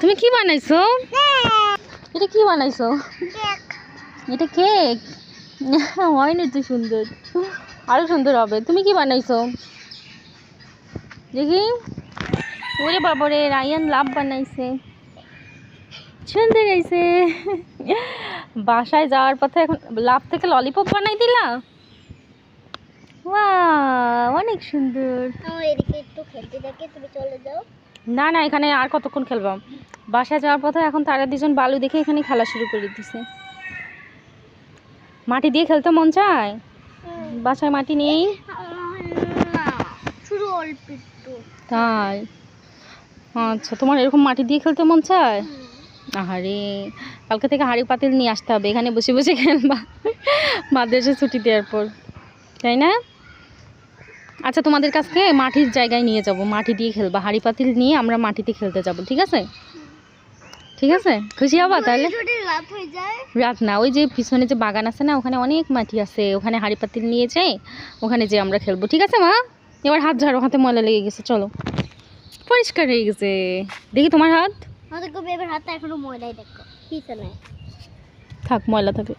তুমি কি বানাইছো? এটা কি বানাইছো? এটা কেক। হয়নি তো সুন্দর। আরও সুন্দর হবে। তুমি কি বানাইছো? দেখি। ওরে বাবারে রায়ান লাভ বানাইছে। সুন্দর হয়েছে বাসায় যাওয়ার পথে এখন লাভ থেকে ললিপপ বানাই দিলা? ওয়া অনেক সুন্দর। এদিকে একটু খেলতে দেখে তুমি চলে যাও। না না এখানে আর কতক্ষণ খেলবাম বাসায় যাওয়ার পথে এখন তারা দুজন বালু দেখে এখানে খেলা শুরু করে দিছে। মাটি দিয়ে খেলতে মন চায়? বাসায় মাটি নেই? তাই? আচ্ছা তোমার এরকম মাটি দিয়ে খেলতে মন চায়? আহারে কালকে থেকে হাঁড়ি পাতিল নিয়ে আসতে হবে এখানে বসে বসে খেলবা। মাদ্রাসা ছুটি দেওয়ার পর। তাই না? আচ্ছা তোমাদের কাছকে মাটির জায়গায় নিয়ে যাব। মাটি দিয়ে খেলবা। হাঁড়ি পাতিল নিয়ে আমরা মাটিতে খেলতে যাব ঠিক আছে? ঠিক আছে? খুশি হবা তাহলে? রাত না ওই যে পিছনে যে বাগান আছে না ওখানে অনেক মাটি আছে। ওখানে হাঁড়ি পাতিল নিয়ে যাই ওখানে যে আমরা খেলব ঠিক আছে মা? এবার হাত ঝাড়ো হাতে ময়লা লেগে গেছে চলো। পরিষ্কার হয়ে গেছে। দেখি তোমার হাত। থাক ময়লা থাকে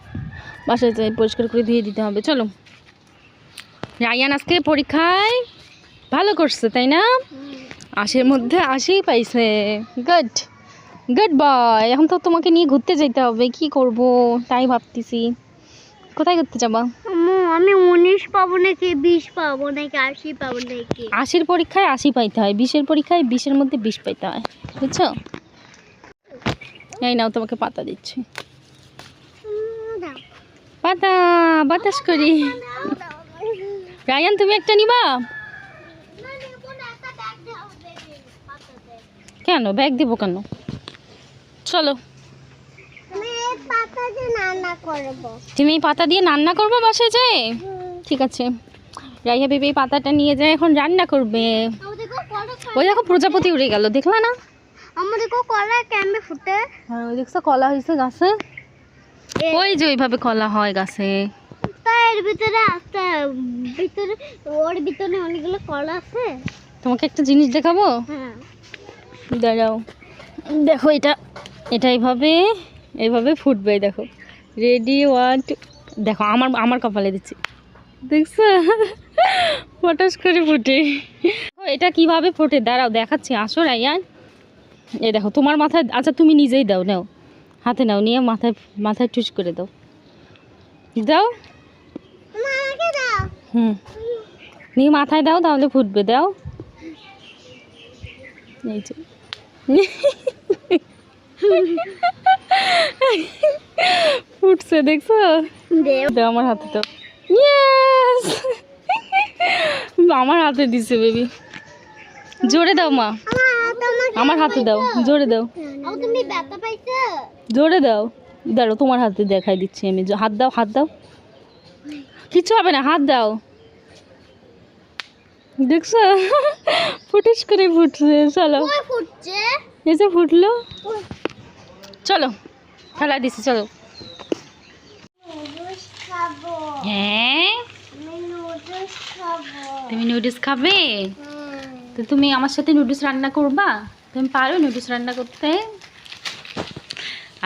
বাসায় যাই পরিষ্কার করে ধুয়ে দিতে হবে চলো। রায়ান আজকে পরীক্ষায় ভালো করছে তাই না? আশির মধ্যে আশিই পাইছে। গুড গুড বয় এখন তো তোমাকে নিয়ে ঘুরতে যেতে হবে কি করব? তাই ভাবতেছি। কোথায় ঘুরতে যাবা? আম্মু আমি উনিশ পাবো নাকি বিশ পাবো নাকি আশি পাবো নাকি? আশির পরীক্ষায় আশি পাইতে হয় বিশের পরীক্ষায় বিশের মধ্যে বিশ পাইতে হয় বুঝছ? এই নাও তোমাকে পাতা দিচ্ছি। পাতা বাতাস করি। রায়ান তুমি একটা নিবা? কেন? ব্যাগ দিব কেন? চলো। তুমি এই পাতা দিয়ে রান্না করবে বাসায় যায় ঠিক আছে। রাইয়া বেবি এই পাতাটা নিয়ে যায় এখন রান্না করবে। ওই দেখো প্রজাপতি উড়ে গেল দেখলা না? আমাদের কলা কেমনে ফুটে আর ওই দেখছ কলা হয়েছে গাছে? ওই যে ওইভাবে কলা হয় গাছে। এর ভিতরে আছে ভিতরে ওর ভিতরে অনেকগুলো কলা আছে। তোমাকে একটা জিনিস দেখাবো? হ্যাঁ। দাঁড়াও। দেখো এটা এটা এইভাবে এইভাবে ফুটবে দেখো। রেডি ওয়ান দেখো আমার আমার কপালে দিচ্ছি। দেখছ? পটাস করে ফুটে। ও, এটা কীভাবে ফোটে? দাঁড়াও দেখাচ্ছি। আসো রাইয়ান এই দেখো তোমার মাথায় আচ্ছা তুমি নিজেই দাও নাও। হাতে নাও নিয়ে মাথায় মাথায় টুচ করে দাও। দাও। হুম। নিয়ে মাথায় দাও তাহলে ফুটবে দাও। এই যে। ফুটছে দেখছ? দাও। আমার হাতে দাও। ইয়েস আমার হাতে দিছে বেবি জোরে দাও মা। আমার হাতে দাও জোরে দাও। জোরে দাও। দাঁড়ো তোমার হাতে দেখাই দিচ্ছি আমি। হাত দাও হাত দাও। কিচ্ছু হবে না হাত দাও। দেখছ? ফুটিস করে ফুটছে চলো। ফুটছে? এসে ফুটলো। চলো ফেলা দিছি চলো। হ্যাঁ? তুমি নুডলস খাবে? তো তুমি আমার সাথে নুডলস রান্না করবা? তুমি পারো নুডলস রান্না করতে?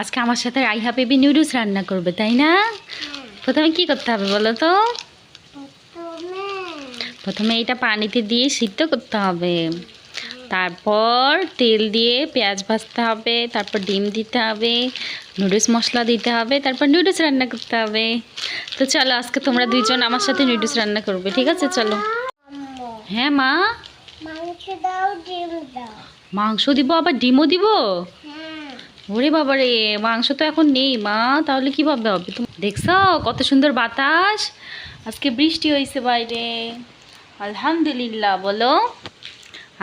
আজকে আমার সাথে রাইহা বেবি নুডলস রান্না করবে তাই না? প্রথমে কি করতে হবে বলো তো? প্রথমে এটা পানিতে দিয়ে সিদ্ধ করতে হবে। তারপর তেল দিয়ে পেঁয়াজ ভাজতে হবে তারপর ডিম দিতে হবে নুডলস মশলা দিতে হবে তারপর নুডলস রান্না করতে হবে। তো চলো আজকে তোমরা দুইজন আমার সাথে নুডলস রান্না করবে ঠিক আছে? চলো। হ্যাঁ মা? মাংস দাও ডিম দাও। মাংস দিব আবার ডিমও দিব? ওরে বাবা রে মাংস তো এখন নেই, মা, তাহলে কীভাবে হবে তুমি দেখছ, কত সুন্দর বাতাস। আজকে বৃষ্টি হয়েছে বাইরে। আলহামদুলিল্লাহ, বলো।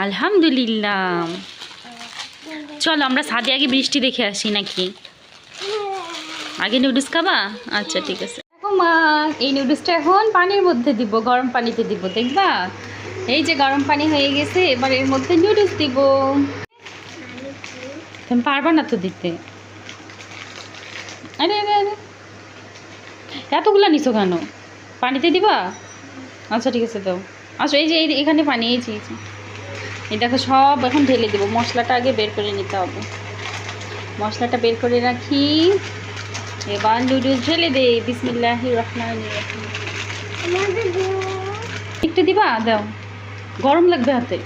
আলহামদুলিল্লাহ। চলো, আমরা সাদে আগে বৃষ্টি দেখে আসি নাকি? আগে নুডলস খাবা? আচ্ছা ঠিক আছে। দেখো, মা, এই নুডলসটা এখন পানির মধ্যে দিব, গরম পানিতে দিব, দেখবা? এই যে গরম পানি হয়ে গেছে, এবার এর মধ্যে নুডলস দিব। তুমি পারবা না তো দিতে। আরে আরে আরে। এতগুলা নিছো কেন? পানিতে দিবা? আচ্ছা ঠিক আছে, দাও। আচ্ছা এই যে, এই এখানে পানি, এই এই দেখো, সব এখন ঢেলে দেবো। মশলাটা আগে বের করে নিতে হবে। মশলাটা বের করে রাখি। এবার নুডলস ঢেলে দে বিসমিল্লাহ রহমান একটু দিবা? দাও। গরম লাগবে হাতে।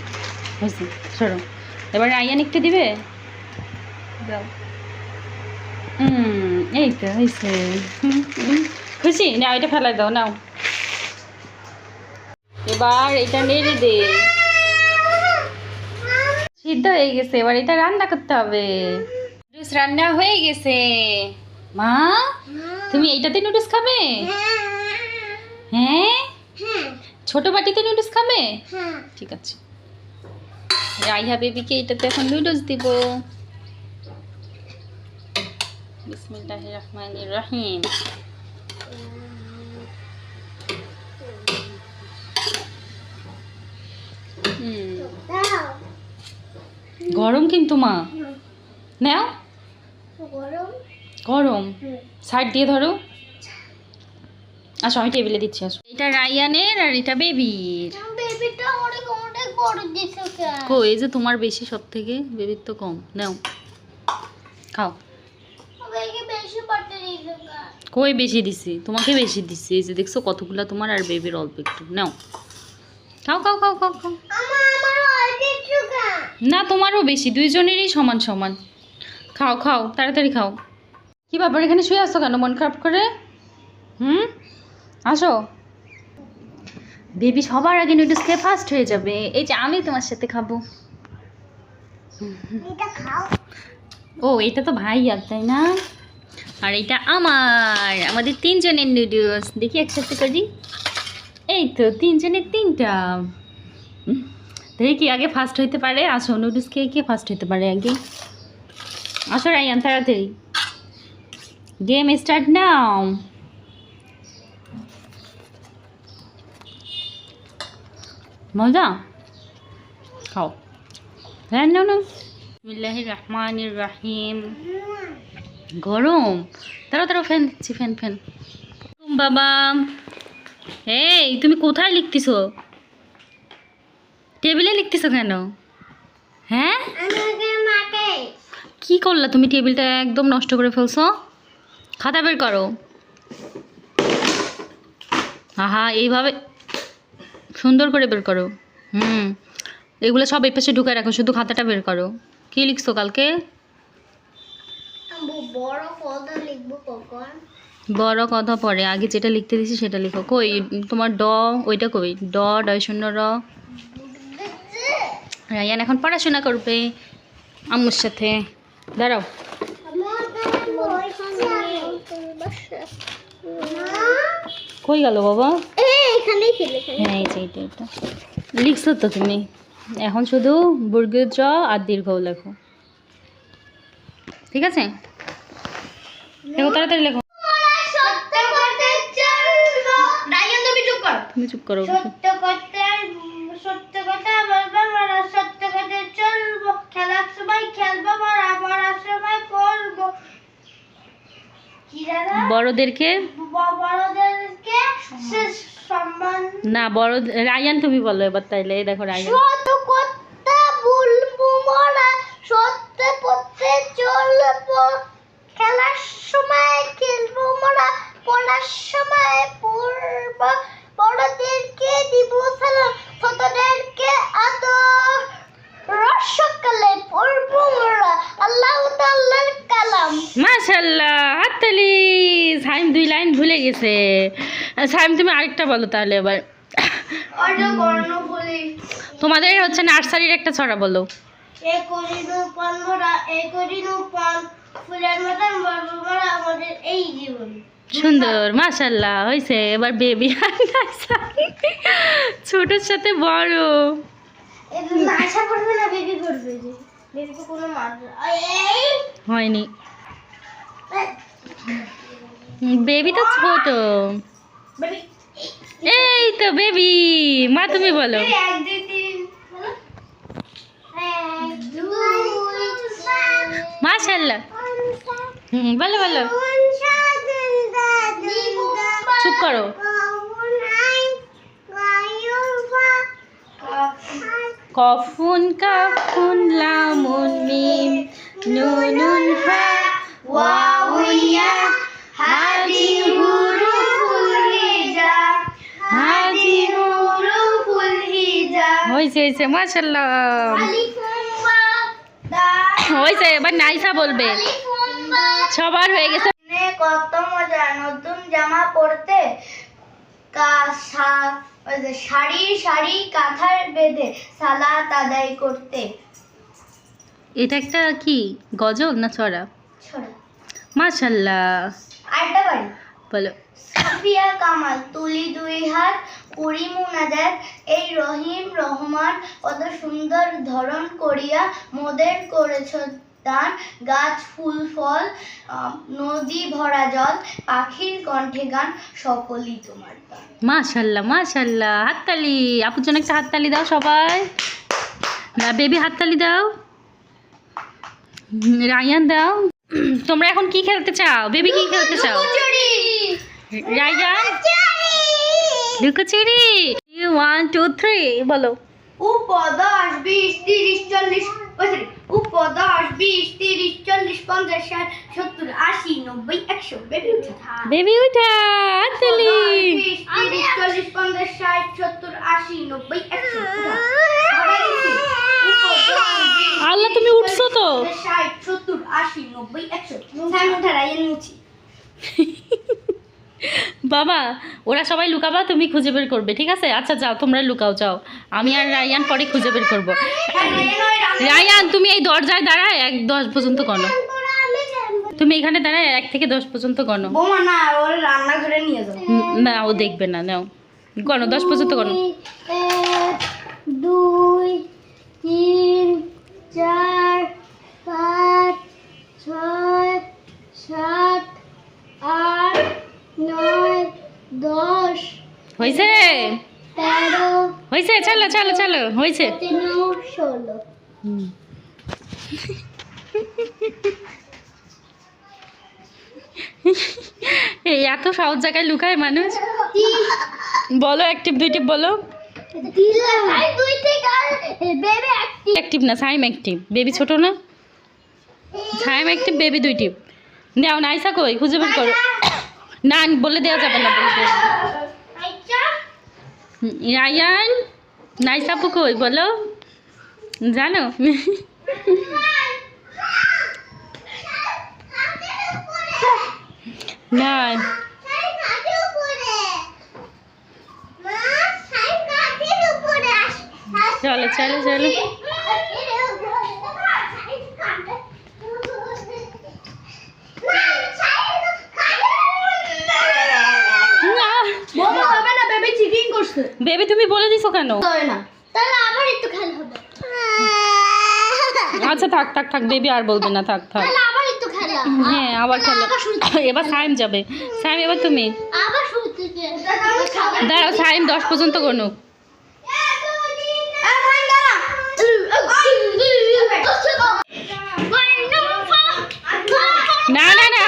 হয়েছে, সরো। এবার আইয়ান একটু দিবে? দাও হুম এই তো হয়েছে হুম, হুম। খুশি? না এটা ফেলাই দাও নাও। এবার এটা নেড়ে দে। সিদ্ধ হয়ে গেছে এবার এটা রান্না করতে হবে। নুডলস রান্না হয়ে গেছে। মা তুমি এইটাতে নুডলস খাবে? হ্যাঁ? হ্যাঁ। ছোট বাটিতে নুডলস খাবে? হ্যাঁ। ঠিক আছে। রাইহা বেবিকে এটাতে এখন নুডলস দিব। বিসমিল্লাহ রহমান রহিম। গরম কিন্তু মা। নাও। গরম। গরম সাইড দিয়ে ধরো। আসো আমি টেবিলে দিচ্ছি আসো। এটা রায়ানের আর এটা বেবির। কো এই যে তোমার বেশি সব থেকে বেবির তো কম। নাও। খাও বেবি বেশি পাতে দিছো কেন কই বেশি দিছি? তোমাকে বেশি দিছি। এই যে দেখছ কতগুলা তোমার আর বেবির অল্প একটু। নাও। খাও খাও খাও খাও খাও। না তোমারও বেশি। দুইজনেরই সমান সমান। খাও খাও তাড়াতাড়ি খাও। কি ব্যাপার এখানে শুয়ে আসছো কেন? মন খারাপ করে? হুম? আসো। বেবি সবার আগে নুডলস খেয়ে ফার্স্ট হয়ে যাবে। এই যে আমি তোমার সাথে খাব। এটা খাও। ও এটা তো ভাই আর তাই না? আর এটা আমার, আমাদের তিনজনের নুডলস দেখি একসাথে করি। এই তো, তিনজনের তিনটা। দেখি কি আগে ফার্স্ট হইতে পারে। আসো নুডলস খেয়ে কে ফার্স্ট হইতে পারে আগে? আসো রাইয়ান তাড়াতাড়ি। গেম স্টার্ট নাও মজা? খাও। হ্যাঁ না বিসমিল্লাহ রহমান রাহিম। গরম। তারা তারা ফ্যান দিচ্ছি ফ্যান ফ্যান বাবা। এই তুমি কোথায় লিখতেছো? টেবিলে লিখতেছো কেন? হ্যাঁ? কি করলা তুমি টেবিলটা একদম নষ্ট করে ফেলছো? খাতা বের করো। আহা এইভাবে সুন্দর করে বের করো। হুম এগুলো সব এই পাশে ঢুকে রাখো শুধু খাতাটা বের করো। কি লিখছো কালকে? বড় কথা লিখব কখন? বড় কথা পরে আগে যেটা লিখতে দিছি সেটা লিখো। কই তোমার ড ওইটা কই? ড ডয় শূন্য র। রায়ান এখন পড়াশোনা করবে আম্মুর সাথে। দাঁড়াও। কই গেল বাবা? হ্যাঁ এই যে এটা এটা। লিখছো তো তুমি? এখন শুধু বর্গীয় জ আর দীর্ঘ লেখো। ঠিক আছে? লেখো তাড়াতাড়ি লেখো। তুমি চুপ কর তুমি চুপ করো সত্য কথা সত্য কথা বলব মারা সত্য কথা চলবো খেলার সময় খেলব মারা পড়ার সময় পড়ব বড়দেরকে বড়দেরকে সম্মান না বড় রায়ান তুমি বলো এবার তাইলে। দেখো রায়ান। পড়ার সময় পড়ব বড়দেরকে দিব সালাম ছোটদেরকে আদর রসকালে পড়ব মারা আল্লাহ তাআলার কালাম। মাশাল্লাহ হাততালি সাইম দুই লাইন ভুলে গেছে। সাইম তুমি আরেকটা বলো তাহলে এবার। তোমাদের হচ্ছে নার্সারির একটা ছড়া বলো। এ মোরা এ ফুলের মতন আমাদের এই জীবন। সুন্দর মাশাল্লাহ হয়েছে এবার বেবি ছোটোর সাথে বড়। হয়নি। বেবি তো ছোট। এই তো বেবি মা তুমি বলো। মাশাল্লাহ বলো বলো চুপ করো। কফুন কাফুন লামুন মিম নুনুন হা ওয়াউইয়া হাজি হুরু ফুল হিজা হাজি হুরু ফুল হিজা মাশাল্লাহ। আলিফুম্বা দা। হয়েছে এবার নাইসা বলবে। আলিফুম্বা সবার হয়ে গেছে। কত মজা নতুন জামা পরতে যে শাড়ি শাড়ি কাঁথার বেঁধে সালাত আদায় করতে। এটা একটা কি গজল না ছড়া? ছড়া। মাশাল্লাহ। আরেকটা বাড়ি। বলো। সাফিয়া কামাল তুলি দুই হাত পুরি মুনাজাত এই রহিম রহমান কত সুন্দর ধরন করিয়া মোদের করেছ দান গাছ ফুল ফল নদী ভরা জল পাখির কণ্ঠে গান সকলই তোমার দান মাশাল্লাহ মাশাল্লাহ হাততালি। আপুর জন্য একটা হাততালি দাও সবাই। না বেবি হাততালি দাও। রায়ান দাও। তোমরা এখন কি খেলতে চাও? বেবি কি খেলতে চাও? রায়ান লুকোচুরি! ওয়ান টু থ্রি বলো। উপ দশ বিশ তিরিশ চল্লিশ ও উপ দশ বিশ তিরিশ চল্লিশ পঞ্চাশ ষাট সত্তর আশি নব্বই একশো বেবি উঠে। বেবি উঠা বিশ তিরিশ চল্লিশ পঞ্চাশ ষাট সত্তর আশি নব্বই একশো আল্লাহ তুমি উঠছো তো? ষাট সত্তর আশি নব্বই একশো। রাইয়ে নিচ্ছি বাবা ওরা সবাই লুকাবা তুমি খুঁজে বের করবে ঠিক আছে? আচ্ছা যাও তোমরা লুকাও যাও। আমি আর রায়ান পরে খুঁজে বের করব। রায়ান তুমি এই দরজায় দাঁড়ায় এক দশ পর্যন্ত গণো। তুমি এখানে দাঁড়ায় এক থেকে দশ পর্যন্ত গণো। না ওর রান্নাঘরে নিয়ে যাও। উম, না ও দেখবে না নাও। গণো দশ পর্যন্ত গণো। দুই তিন চার দশ হয়েছে? তেরো হয়েছে চলো চলো চলো হয়েছে। ষোলো। এই এত সহজ জায়গায় লুকায় মানুষ। বলো অ্যাক্টিভ দুই টিপ বলো অ্যাক্টিভ না সাইম অ্যাক্টিভ বেবি ছোট না? সাইম অ্যাক্টিভ বেবি দুই টিপ। দাও নাইসা কই? খুঁজে বের করো। না বলে দেওয়া যাবে না বলতে আচ্ছা। হুম, রায়ান নাইসাপু কই বলো। জানো? না। চলো চলো চলো না বোমা হবে না বেবি চিটিং করছে? বেবি তুমি বলে দিছো কেন? না। তাহলে আবার একটু খেলা হবে। আচ্ছা থাক থাক থাক বেবি আর বলবে না থাক থাক। তাহলে আবার একটু খেলা। হ্যাঁ আবার খেলো। এবার সাইম যাবে। সাইম এবার তুমি। আবার থেকে দাঁড়াও সাইম দশ পর্যন্ত গনুক না না না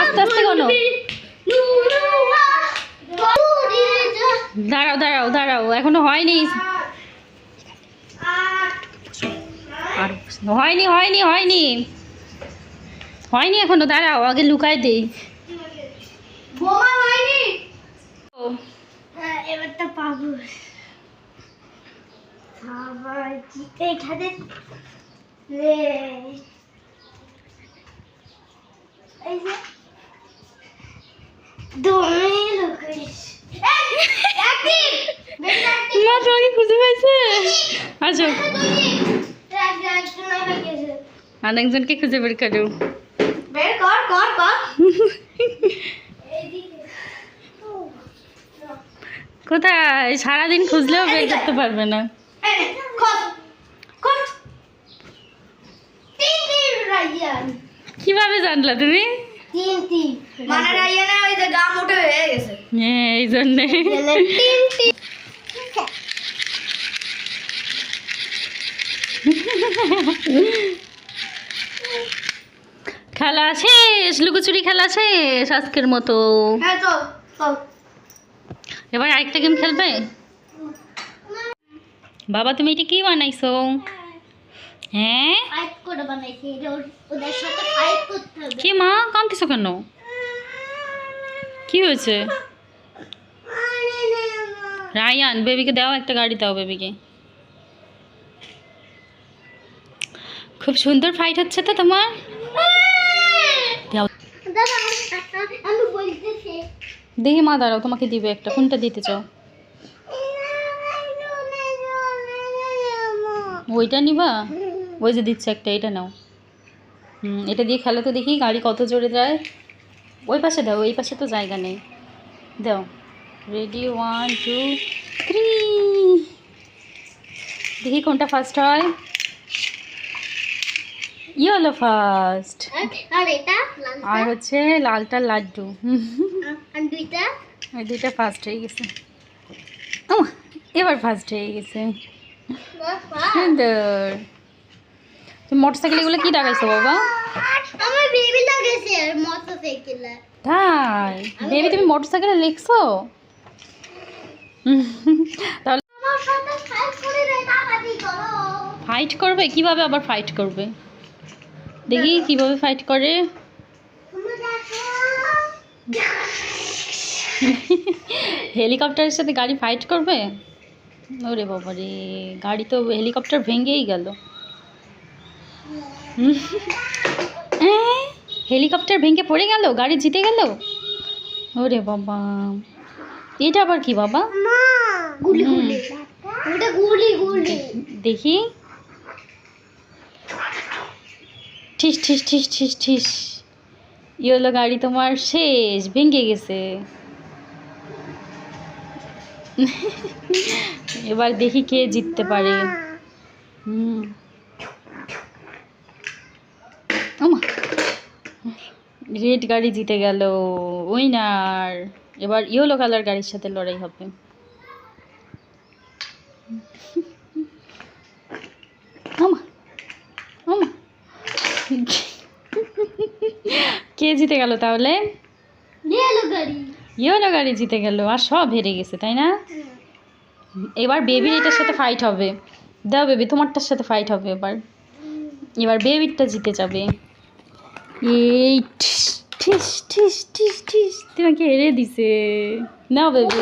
আস্তে আস্তে গনো দাঁড়াও দাঁড়াও দাঁড়াও এখনও হয়নি। আর হয়নি হয়নি হয়নি। হয়নি এখনও দাঁড়াও আগে লুকাই দিই। হয়নি। মা তোমাকে খুঁজে পাইছে? আচ্ছা আর একজনকে খুঁজে বের করো। বের কর কর কর। কোথায়? সারাদিন খুঁজলেও বের করতে পারবে না। কীভাবে জানলা তুমি? তিন তিন মানে রাইয়ানে ওই যে গা মোটে হয়ে গেছে। হ্যাঁ এই জন্যে। তিন তিন খেলা শেষ লুকোচুরি খেলা শেষ আজকের মতো। হ্যাঁ এবার আরেকটা গেম খেলবে? বাবা তুমি এটা কি বানাইছো? হ্যাঁ? ফাইট করে বানাইছি ওদের সাথে ফাইট করতে হবে। কি মা কাঁদতেছো কেন? কি হয়েছে? রায়ান বেবিকে দাও একটা গাড়ি দাও বেবিকে। খুব সুন্দর ফাইট হচ্ছে তো তোমার? দেখি মা দাঁড়াও তোমাকে দিবে একটা। কোনটা দিতে চাও? ওইটা নিবা? ওই যে দিচ্ছে একটা এটা নাও। হুম এটা দিয়ে খেলো তো দেখি গাড়ি কত জোরে যায় ওই পাশে দাও এই পাশে তো জায়গা নেই। দাও। রেডি ওয়ান টু থ্রি দেখি কোনটা ফার্স্ট হয়। ইয়েলো ফার্স্ট আর হচ্ছে লালটা লাড্ডু। হুম দুইটা? দুইটা ফার্স্ট হয়ে গেছে। ও এবার ফার্স্ট হয়ে গেছে। সুন্দর। তুমি মোটরসাইকেল এগুলো কি লাগাইছো বাবা? আমার বেবি লাগেছে মোটরসাইকেলে। তাই? বেবি তুমি মোটরসাইকেলে লিখছো? তাহলে আমার সাথে ফাইট করে রে তাড়াতাড়ি করো। ফাইট করবে? কীভাবে আবার ফাইট করবে? দেখি কীভাবে ফাইট করে। হেলিকপ্টারের সাথে গাড়ি ফাইট করবে? ওরে বাবা রে গাড়ি তো হেলিকপ্টার ভেঙেই গেল। হেলিকপ্টার ভেঙে পড়ে গেল গাড়ি জিতে গেল? ওরে বাবা। এটা আবার কি বাবা? দেখি। ঠিস ঠিস ঠিস ঠিস ঠিস। ইয়েলো গাড়ি তোমার শেষ ভেঙে গেছে। এবার দেখি কে জিততে পারে। হুম। রেড গাড়ি জিতে গেল উইনার। এবার ইয়েলো কালার গাড়ির সাথে লড়াই হবে। কে জিতে গেল তাহলে? ইয়েলো গাড়ি। ইয়েলো গাড়ি জিতে গেল আর সব হেরে গেছে তাই না? এবার বেবির এটার সাথে ফাইট হবে। দাও বেবি তোমারটার সাথে ফাইট হবে এবার। এবার বেবিরটা জিতে যাবে। এই ঠিস ঠিস ঠিস ঠিস ঠিস তোমাকে হেরে দিছে। না বেবি।